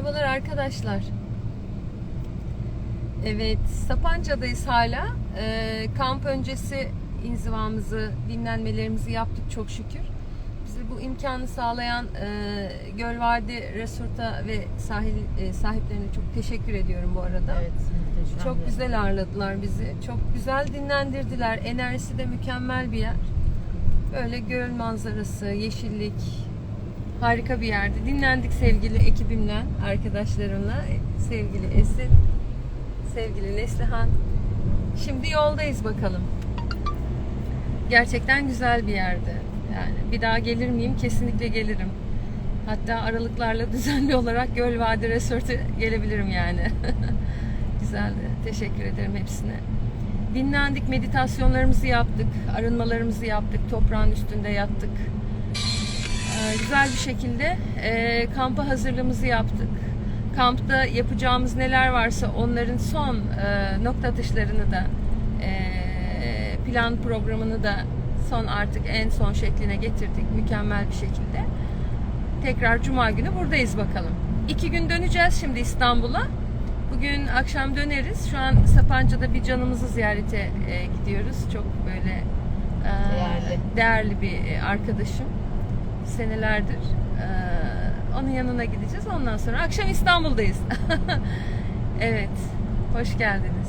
Merhabalar arkadaşlar. Evet, Sapanca'dayız hala. Ee, kamp öncesi inzivamızı, dinlenmelerimizi yaptık çok şükür. Bize bu imkanı sağlayan e, Gölvadi Resort'a ve sahil e, sahiplerine çok teşekkür ediyorum bu arada. Evet, muhteşem. Çok güzel ağırladılar bizi. Çok güzel dinlendirdiler. Enerjisi de mükemmel bir yer. Böyle göl manzarası, yeşillik. Harika bir yerdi. Dinlendik sevgili ekibimle, arkadaşlarımla. Sevgili Esin, sevgili Neslihan. Şimdi yoldayız bakalım. Gerçekten güzel bir yerdi. Yani bir daha gelir miyim? Kesinlikle gelirim. Hatta aralıklarla düzenli olarak Göl Vadi Resort'a gelebilirim yani. Güzeldi. Teşekkür ederim hepsine. Dinlendik, meditasyonlarımızı yaptık, arınmalarımızı yaptık, toprağın üstünde yattık. Ee, güzel bir şekilde e, kampa hazırlığımızı yaptık. Kampta yapacağımız neler varsa onların son e, nokta atışlarını da e, plan programını da son artık en son şekline getirdik mükemmel bir şekilde. Tekrar Cuma günü buradayız bakalım. İki gün döneceğiz şimdi İstanbul'a. Bugün akşam döneriz. Şu an Sapanca'da bir canımızı ziyarete e, gidiyoruz. Çok böyle e, Değerli. değerli bir arkadaşım. Senelerdir. E, onun yanına gideceğiz. Ondan sonra akşam İstanbul'dayız. evet. Hoş geldiniz.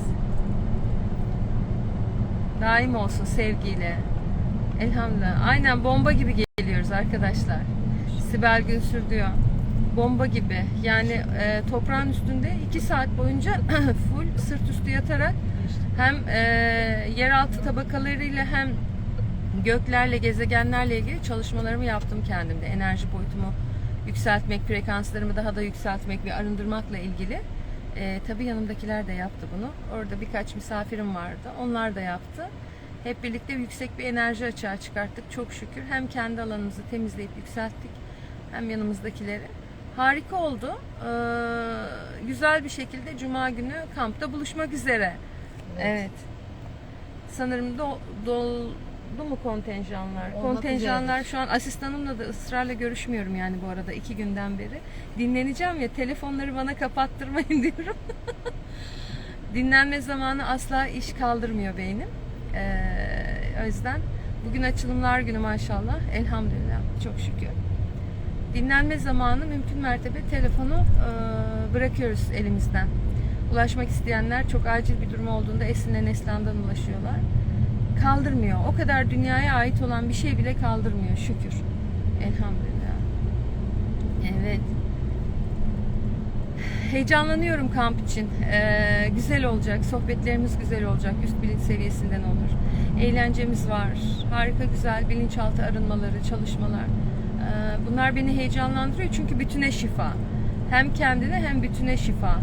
Daim olsun sevgiyle. Elhamdülillah. Aynen bomba gibi geliyoruz arkadaşlar. Sibel Gülsür diyor. Bomba gibi. Yani e, toprağın üstünde iki saat boyunca full sırt üstü yatarak hem e, yeraltı tabakalarıyla hem göklerle, gezegenlerle ilgili çalışmalarımı yaptım kendimde. Enerji boyutumu yükseltmek, frekanslarımı daha da yükseltmek ve arındırmakla ilgili. E, tabii yanımdakiler de yaptı bunu. Orada birkaç misafirim vardı. Onlar da yaptı. Hep birlikte yüksek bir enerji açığa çıkarttık çok şükür. Hem kendi alanımızı temizleyip yükselttik hem yanımızdakileri. Harika oldu. Ee, güzel bir şekilde Cuma günü kampta buluşmak üzere. Evet. Evet. Sanırım do, doldu mu kontenjanlar? Olmak kontenjanlar üzeredir. şu an asistanımla da ısrarla görüşmüyorum yani bu arada iki günden beri. Dinleneceğim ya telefonları bana kapattırmayın diyorum. Dinlenme zamanı asla iş kaldırmıyor beynim. Ee, o yüzden bugün açılımlar günü maşallah. Elhamdülillah. Çok şükür. Dinlenme zamanı mümkün mertebe telefonu e, bırakıyoruz elimizden. Ulaşmak isteyenler çok acil bir durum olduğunda Esin'le Neslihan'dan ulaşıyorlar. Kaldırmıyor. O kadar dünyaya ait olan bir şey bile kaldırmıyor şükür. Elhamdülillah. Evet. Heyecanlanıyorum kamp için. Ee, güzel olacak. Sohbetlerimiz güzel olacak. Üst bilinç seviyesinden olur. Eğlencemiz var. Harika güzel bilinçaltı arınmaları, çalışmalar. Ee, bunlar beni heyecanlandırıyor çünkü bütüne şifa. Hem kendine hem bütüne şifa.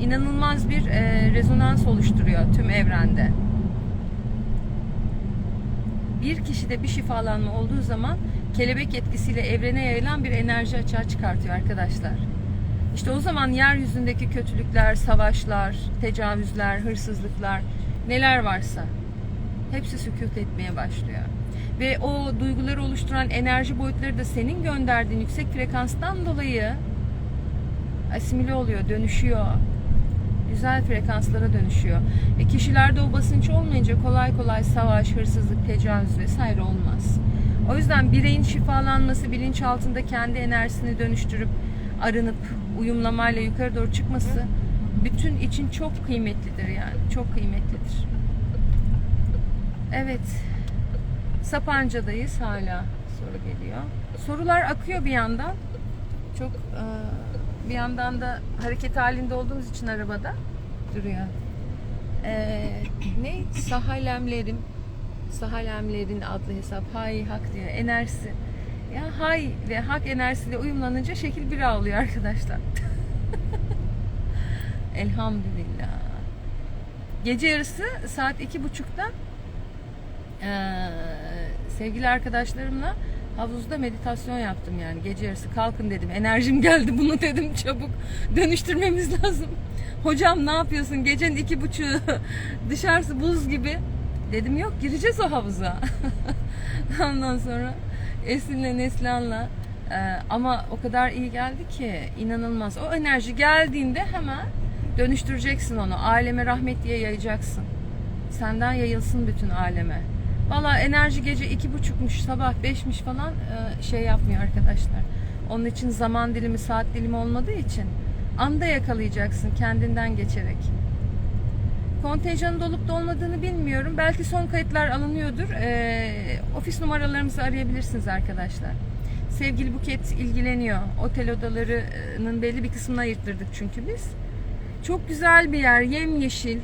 İnanılmaz bir e, rezonans oluşturuyor tüm evrende. Bir kişide bir şifalanma olduğu zaman kelebek etkisiyle evrene yayılan bir enerji açığa çıkartıyor arkadaşlar. İşte o zaman yeryüzündeki kötülükler, savaşlar, tecavüzler, hırsızlıklar neler varsa hepsi sükut etmeye başlıyor. Ve o duyguları oluşturan enerji boyutları da senin gönderdiğin yüksek frekanstan dolayı asimile oluyor, dönüşüyor. Güzel frekanslara dönüşüyor. Ve kişilerde o basınç olmayınca kolay kolay savaş, hırsızlık, tecavüz vesaire olmaz. O yüzden bireyin şifalanması, bilinç altında kendi enerjisini dönüştürüp arınıp uyumlamayla yukarı doğru çıkması bütün için çok kıymetlidir yani. Çok kıymetlidir. Evet. Sapanca'dayız hala soru geliyor. Sorular akıyor bir yandan. Çok e, bir yandan da hareket halinde olduğumuz için arabada duruyor. E, ne? Sahalemlerim Sahalemlerin adlı hesap Hay Hak diyor. Enerjisi. Ya hay ve hak enerjisiyle uyumlanınca şekil bir oluyor arkadaşlar. Elhamdülillah. Gece yarısı saat iki buçukta eee, sevgili arkadaşlarımla havuzda meditasyon yaptım yani gece yarısı kalkın dedim enerjim geldi bunu dedim çabuk dönüştürmemiz lazım hocam ne yapıyorsun gecenin iki buçuğu dışarısı buz gibi dedim yok gireceğiz o havuza ondan sonra Esin'le Neslihan'la Ee, ama o kadar iyi geldi ki inanılmaz. O enerji geldiğinde hemen dönüştüreceksin onu. Aleme rahmet diye yayacaksın. Senden yayılsın bütün aleme. Valla enerji gece iki buçukmuş, sabah beşmiş falan e, şey yapmıyor arkadaşlar. Onun için zaman dilimi, saat dilimi olmadığı için anda yakalayacaksın kendinden geçerek. Kontenjanın dolup dolmadığını bilmiyorum. Belki son kayıtlar alınıyordur. Ee, ofis numaralarımızı arayabilirsiniz arkadaşlar. Sevgili Buket ilgileniyor. Otel odalarının belli bir kısmını ayırttırdık çünkü biz. Çok güzel bir yer, yemyeşil.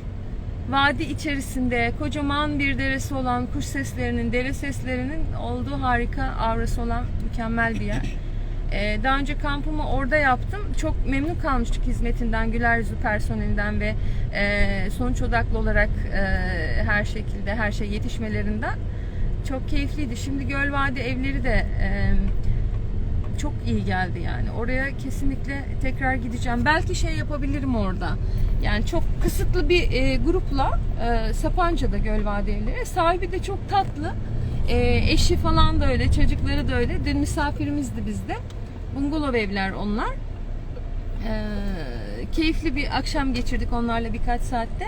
Vadi içerisinde kocaman bir deresi olan kuş seslerinin, dere seslerinin olduğu harika aurası olan mükemmel bir yer. Ee, daha önce kampımı orada yaptım. Çok memnun kalmıştık hizmetinden, güler yüzlü personelinden ve e, sonuç odaklı olarak e, her şekilde her şey yetişmelerinden. Çok keyifliydi. Şimdi Gölvadi evleri de e, çok iyi geldi yani. Oraya kesinlikle tekrar gideceğim. Belki şey yapabilirim orada. Yani çok kısıtlı bir e, grupla e, Sapanca'da Gölvadi evleri. Sahibi de çok tatlı. E, eşi falan da öyle, çocukları da öyle. Dün misafirimizdi bizde. Bungalov evler onlar. E, keyifli bir akşam geçirdik onlarla birkaç saatte.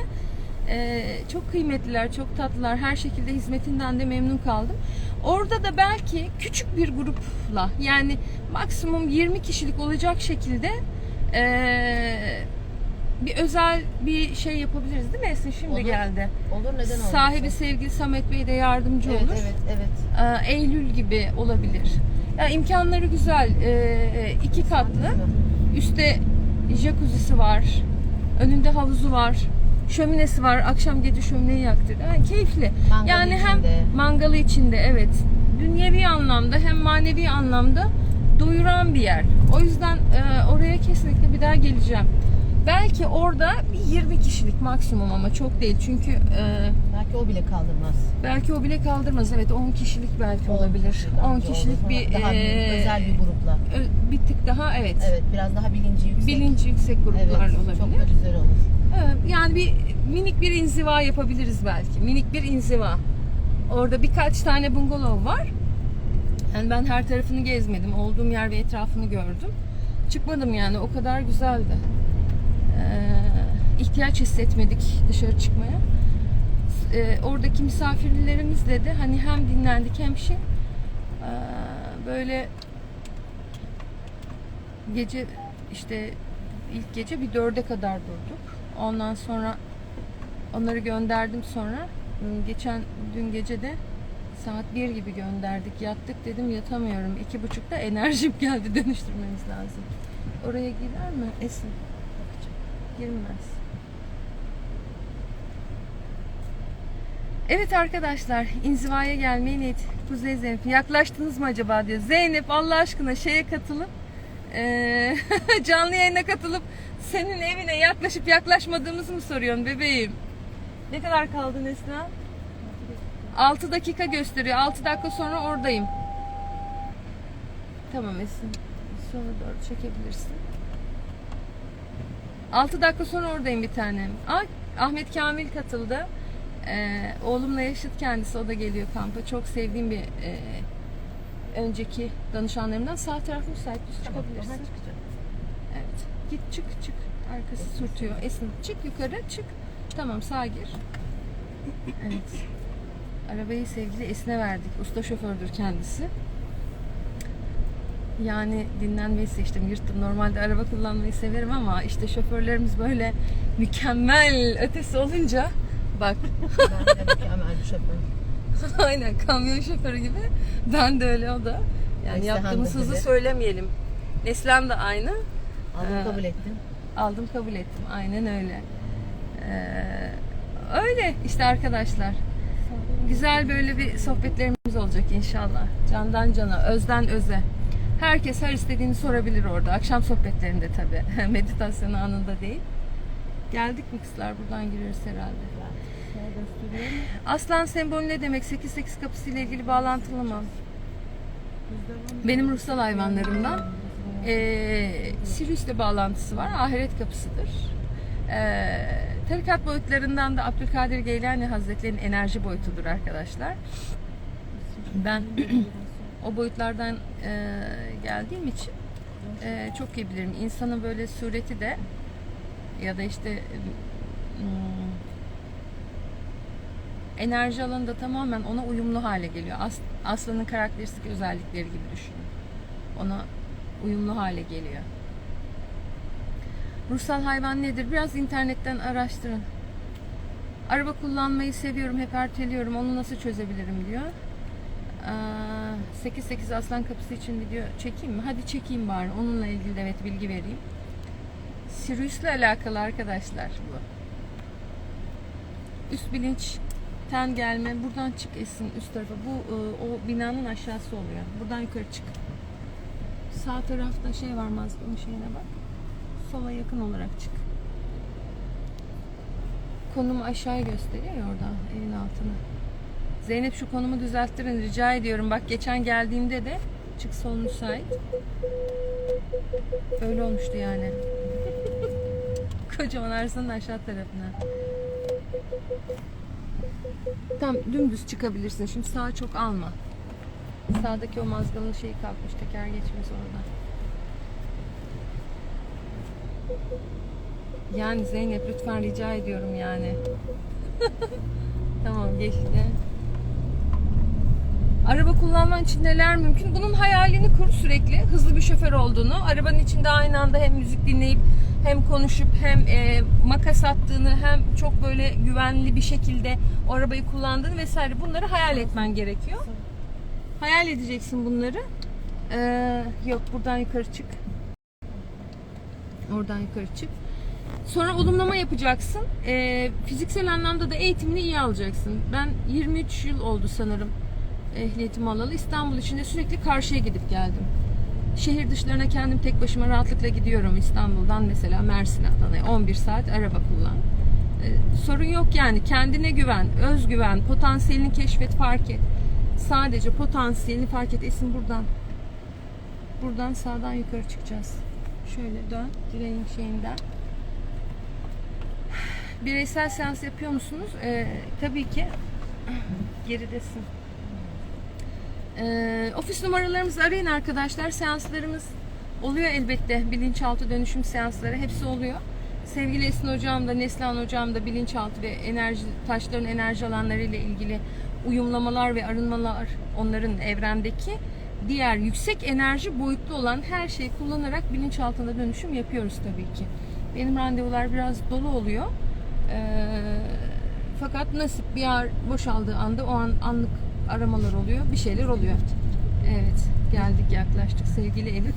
E, çok kıymetliler, çok tatlılar. Her şekilde hizmetinden de memnun kaldım. Orada da belki küçük bir grupla yani maksimum 20 kişilik olacak şekilde e, bir özel bir şey yapabiliriz değil mi Esin? Şimdi Olur. geldi. Olur neden olmasın? Sahibi sevgili Samet Bey de yardımcı evet, olur. Evet evet Ee, Eylül gibi olabilir. Ya imkanları güzel. Ee, iki katlı. Üstte jacuzzi'si var. Önünde havuzu var. Şöminesi var. Akşam gece şömineyi yaktırdı. Yani keyifli. Mangalı yani hem içinde. mangalı içinde evet. Dünyevi anlamda hem manevi anlamda doyuran bir yer. O yüzden e, oraya kesinlikle bir daha geleceğim. Belki orada bir 20 kişilik maksimum ama çok değil. Çünkü e, Belki o bile kaldırmaz. belki o bile kaldırmaz. Evet 10 kişilik belki olabilir. kişi 10 bence kişilik olur. bir daha e, özel bir grupla. ö- bir tık daha evet. Evet biraz daha bilinci yüksek. Bilinci yüksek evet, gruplarla olabilir. Çok da güzel olur. Evet, yani bir minik bir inziva yapabiliriz belki. Minik bir inziva. Orada birkaç tane bungalov var. Yani ben her tarafını gezmedim. Olduğum yer ve etrafını gördüm. Çıkmadım yani. O kadar güzeldi. Ee, ihtiyaç hissetmedik dışarı çıkmaya. Ee, oradaki misafirlerimizle de hani hem dinlendik hem şey ee, böyle gece işte ilk gece bir dörde kadar durduk. Ondan sonra onları gönderdim sonra. Geçen dün gece de saat bir gibi gönderdik. Yattık dedim yatamıyorum. İki buçukta enerjim geldi dönüştürmemiz lazım. Oraya girer mi? Esin girmez Evet arkadaşlar inzivaya gelmeye niyet Kuzey Zeynep yaklaştınız mı acaba diyor Zeynep Allah aşkına şeye katılıp eee, canlı yayına katılıp senin evine yaklaşıp yaklaşmadığımızı mı soruyorsun bebeğim? Ne kadar kaldı Neslihan? 6 dakika gösteriyor. 6 dakika sonra oradayım. Tamam Esin. Sonra doğru çekebilirsin. 6 dakika sonra oradayım bir tanem. Aa, Ahmet Kamil katıldı. Ee, oğlumla yaşıt kendisi. O da geliyor kampa. Çok sevdiğim bir e, önceki danışanlarımdan. Sağ taraf müsait. Düz çıkabilirsin. Aha, çıkacak. Evet. Git çık çık. Arkası sürtüyor. Esin çık yukarı çık. Tamam sağa gir. Evet. Arabayı sevgili Esin'e verdik. Usta şofördür kendisi. Yani dinlenmeyi seçtim. Yırttım. Normalde araba kullanmayı severim ama işte şoförlerimiz böyle mükemmel ötesi olunca bak Ben de mükemmel bir şoför. aynen kamyon şoförü gibi ben de öyle o da. Yani Neslihan yaptığımız hızı öyle. söylemeyelim. Neslihan da aynı. Aldım Ee, kabul ettim. Aldım kabul ettim. Aynen öyle. Ee, öyle işte arkadaşlar. Güzel böyle bir sohbetlerimiz olacak inşallah. Candan cana, özden öze. Herkes her istediğini sorabilir orada. Akşam sohbetlerinde tabii. Meditasyon anında değil. Geldik mi kızlar? Buradan giriyoruz herhalde. Aslan sembolü ne demek? 8-8 kapısı ile ilgili bağlantılı mı? Benim ruhsal hayvanlarımdan. Ee, Sirius'le bağlantısı var. Ahiret kapısıdır. Ee, tarikat boyutlarından da Abdülkadir Geylani Hazretleri'nin enerji boyutudur arkadaşlar. Ben O boyutlardan e, geldiğim için e, çok iyi bilirim. İnsanın böyle sureti de ya da işte hmm, enerji alanı da tamamen ona uyumlu hale geliyor. As, aslanın karakteristik özellikleri gibi düşünün. Ona uyumlu hale geliyor. Ruhsal hayvan nedir? Biraz internetten araştırın. Araba kullanmayı seviyorum, hep erteliyorum. Onu nasıl çözebilirim diyor. Aa, 8-8 Aslan Kapısı için video çekeyim mi? Hadi çekeyim bari. Onunla ilgili de evet bilgi vereyim. Sirius'la alakalı arkadaşlar bu. Üst bilinçten gelme. Buradan çık Esin üst tarafa. Bu e, o binanın aşağısı oluyor. Buradan yukarı çık. Sağ tarafta şey var mazlumun şeyine bak. Sola yakın olarak çık. Konumu aşağıya gösteriyor ya orada evin altına. Zeynep şu konumu düzelttirin rica ediyorum. Bak geçen geldiğimde de çık sol müsait. Öyle olmuştu yani. Kocaman arsanın aşağı tarafına. Tam dümdüz çıkabilirsin. Şimdi sağa çok alma. Sağdaki o mazgalın şeyi kalkmış. Teker geçmez orada. Yani Zeynep lütfen rica ediyorum yani. tamam geçti. Araba kullanman için neler mümkün? Bunun hayalini kur sürekli. Hızlı bir şoför olduğunu. Arabanın içinde aynı anda hem müzik dinleyip hem konuşup hem e, makas attığını hem çok böyle güvenli bir şekilde o arabayı kullandığını vesaire bunları hayal etmen gerekiyor. Hayal edeceksin bunları. Ee, yok buradan yukarı çık. Oradan yukarı çık. Sonra olumlama yapacaksın. Ee, fiziksel anlamda da eğitimini iyi alacaksın. Ben 23 yıl oldu sanırım ehliyetimi alalı. İstanbul içinde sürekli karşıya gidip geldim. Şehir dışlarına kendim tek başıma rahatlıkla gidiyorum İstanbul'dan mesela Mersin'e Adana'ya 11 saat araba kullan. Ee, sorun yok yani kendine güven, özgüven, potansiyelini keşfet, fark et. Sadece potansiyelini fark et. Esin buradan. Buradan sağdan yukarı çıkacağız. Şöyle dön direğin şeyinden. Bireysel seans yapıyor musunuz? Ee, tabii ki. Geridesin. Ee, ofis numaralarımızı arayın arkadaşlar. Seanslarımız oluyor elbette. Bilinçaltı dönüşüm seansları hepsi oluyor. Sevgili Esin Hocam da Neslihan Hocam da bilinçaltı ve enerji taşların enerji alanları ile ilgili uyumlamalar ve arınmalar onların evrendeki diğer yüksek enerji boyutlu olan her şeyi kullanarak bilinçaltına dönüşüm yapıyoruz tabii ki. Benim randevular biraz dolu oluyor. Ee, fakat nasip bir yer boşaldığı anda o an anlık aramalar oluyor. Bir şeyler oluyor. Evet geldik yaklaştık sevgili Elif.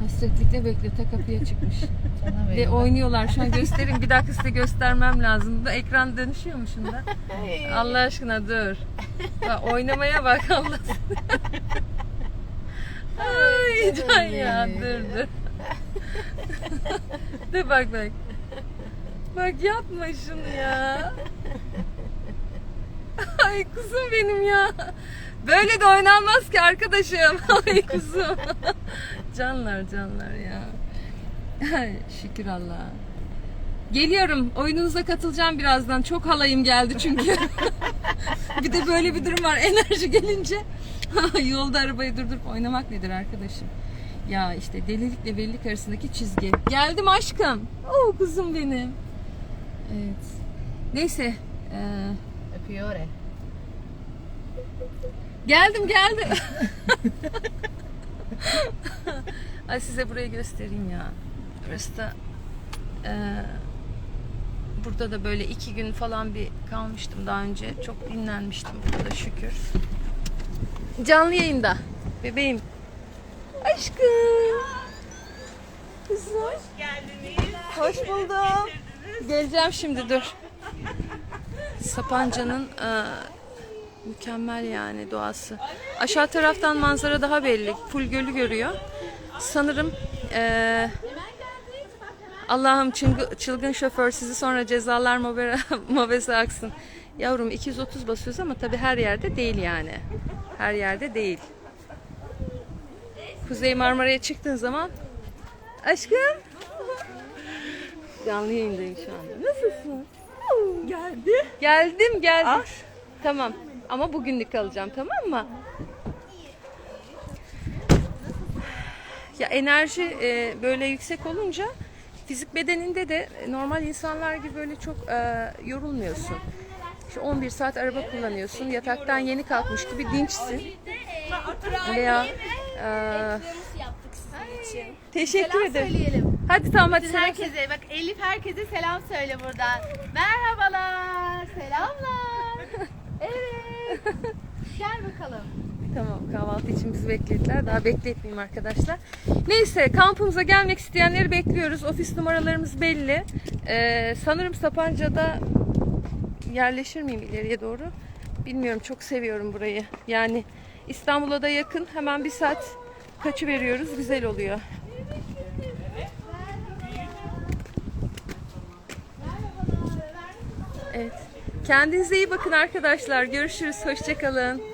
Hasretlikle beklete kapıya çıkmış. Ve oynuyorlar şu an göstereyim. Bir dakika size göstermem lazım. Bu ekran dönüşüyor mu şunda? Allah aşkına dur. Bak, oynamaya bak Allah. Ay can ya dur dur. dur bak bak. Bak yapma şunu ya. Ay kuzum benim ya. Böyle de oynanmaz ki arkadaşım. Ay kuzum. canlar canlar ya. Ay, şükür Allah'a. Geliyorum. Oyununuza katılacağım birazdan. Çok halayım geldi çünkü. bir de böyle bir durum var. Enerji gelince yolda arabayı durdurup oynamak nedir arkadaşım? Ya işte delilikle velilik arasındaki çizgi. Geldim aşkım. Oo kuzum benim. Evet. Neyse. Ee. Geldim geldim. Ay size burayı göstereyim ya. Burası da eee, burada da böyle iki gün falan bir kalmıştım daha önce. Çok dinlenmiştim burada şükür. Canlı yayında. Bebeğim. Aşkım. Kızım. Hoş geldiniz. Hoş buldum. Geleceğim şimdi dur. Sapanca'nın eee, Mükemmel yani doğası. Aşağı taraftan manzara daha belli. Full gölü görüyor. Sanırım eee, Allah'ım çılgın, şoför sizi sonra cezalar mobe- mobese aksın. Yavrum 230 basıyoruz ama tabii her yerde değil yani. Her yerde değil. Kuzey Marmara'ya çıktığın zaman aşkım canlı yayındayım şu anda. Nasılsın? Geldi. Geldim geldim. Tamam ama bugünlük kalacağım tamam mı? Ya enerji e, böyle yüksek olunca fizik bedeninde de normal insanlar gibi böyle çok e, yorulmuyorsun. İşte 11 saat araba kullanıyorsun. Yataktan yeni kalkmış gibi dinçsin. Veya e, teşekkür Selam ederim. söyleyelim. Hadi tamam hadi Bütün selam. herkese bak Elif herkese selam söyle buradan. Merhabalar. Selamlar. Evet. Gel bakalım. Tamam kahvaltı için bizi beklediler. Daha bekletmeyeyim arkadaşlar. Neyse kampımıza gelmek isteyenleri bekliyoruz. Ofis numaralarımız belli. Ee, sanırım Sapanca'da yerleşir miyim ileriye doğru? Bilmiyorum çok seviyorum burayı. Yani İstanbul'a da yakın. Hemen bir saat kaçı veriyoruz. Güzel oluyor. Evet. Kendinize iyi bakın arkadaşlar. Görüşürüz. Hoşçakalın.